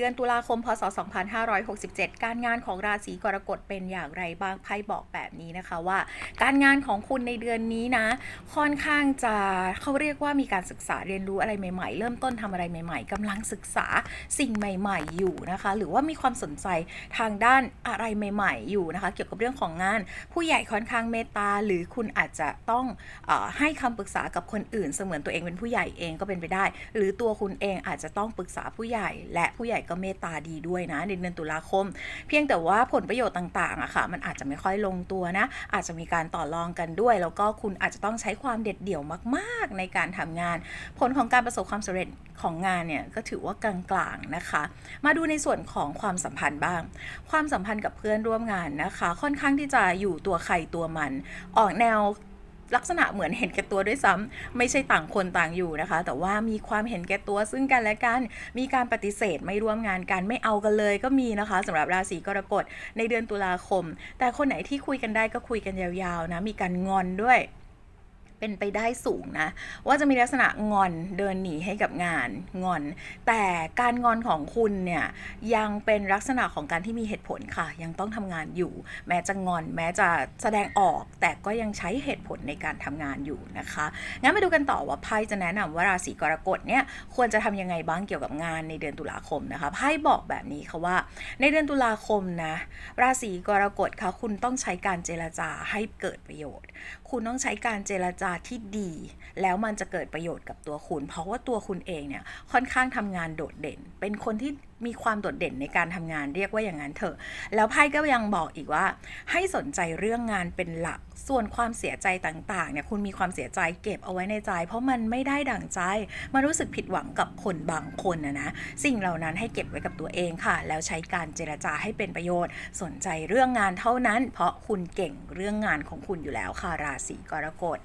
เดือนตุลาคม พศ 2567 การงานของราศีกรกฎเป็นอย่างไรบ้าง ไพ่บอกแบบนี้นะคะว่า การงานของคุณในเดือนนี้นะ ค่อนข้างจะเขาเรียกว่ามีการศึกษาเรียนรู้อะไรใหม่ ๆ เริ่มต้นทำอะไรใหม่ ๆกำลังศึกษาสิ่งใหม่ ๆ อยู่นะคะ หรือว่ามีความสนใจทางด้านอะไรใหม่ ๆ อยู่นะคะ เกี่ยวกับเรื่องของงาน ผู้ใหญ่ค่อนข้างเมตตา หรือคุณอาจจะต้องอให้คำปรึกษากับคนอื่น เสมือนตัวเองเป็นผู้ใหญ่เองก็เป็นไปได้ หรือตัวคุณเองอาจจะต้องปรึกษาผู้ใหญ่และผู้ใหญ่ก็เมตตาดีด้วยนะในเดือนตุลาคม เพียงแต่ว่าผลประโยชน์ต่างๆอะค่ะ มันอาจจะไม่ค่อยลงตัวนะ อาจจะมีการต่อรองกันด้วย แล้วก็คุณอาจจะต้องใช้ความเด็ดเดี่ยวมากๆ ในการทำงาน ผลของการประสบความสำเร็จของงานเนี่ยก็ถือว่ากลางๆนะคะ มาดูในส่วนของความสัมพันธ์บ้าง ความสัมพันธ์กับเพื่อนร่วมงานนะคะ ค่อนข้างที่จะอยู่ตัวใครตัวมัน ออกแนว ลักษณะเหมือนเห็นแก่ตัวด้วยซ้ำไม่ใช่ต่างคนต่างอยู่นะคะ แต่ว่ามีความเห็นแก่ตัวซึ่งกันและกัน มีการปฏิเสธไม่ร่วมงานกันไม่เอากันเลยก็มีนะคะสำหรับราศีกรกฎในเดือนตุลาคม แต่คนไหนที่คุยกันได้ก็คุยกันยาวๆนะมีการงอนด้วย เป็นไปได้สูงนะ ว่าจะมีลักษณะงอนเดินหนีให้กับงานงอน แต่การงอนของคุณเนี่ยยังเป็นลักษณะของการที่มีเหตุผลค่ะ ยังต้องทำงานอยู่ แม้จะงอน แม้จะแสดงออก แต่ก็ยังใช้เหตุผลในการทำงานอยู่นะคะงั้นมาดูกันต่อว่าไพ่จะแนะนำว่าราศีกรกฎเนี่ยควรจะทำยังไงบ้างเกี่ยวกับงานในเดือนตุลาคมนะคะไพ่บอกแบบนี้ค่ะว่า ในเดือนตุลาคมนะราศีกรกฎค่ะคุณต้องใช้การเจรจาให้เกิดประโยชน์ คุณต้องใช้การเจรจาที่ดี แล้วมันจะเกิดประโยชน์กับตัวคุณ เพราะว่าตัวคุณเองเนี่ยค่อนข้างทำงานโดดเด่น เป็นคนที่มีความโดดเด่นในการทำงานเรียกว่าอย่างนั้นเถอะ แล้วไพ่ก็ยังบอกอีกว่า ให้สนใจเรื่องงานเป็นหลัก ส่วนความเสียใจต่างๆเนี่ยคุณมีความเสียใจเก็บเอาไว้ในใจ เพราะมันไม่ได้ดั่งใจมันรู้สึกผิดหวังกับคนบางคนนะนะสิ่งเหล่านั้นให้เก็บไว้กับตัวเองค่ะ แล้วใช้การเจรจาให้เป็นประโยชน์ สนใจเรื่องงานเท่านั้น เพราะคุณเก่งเรื่องงานของคุณอยู่แล้วค่ะราศีกรกฎ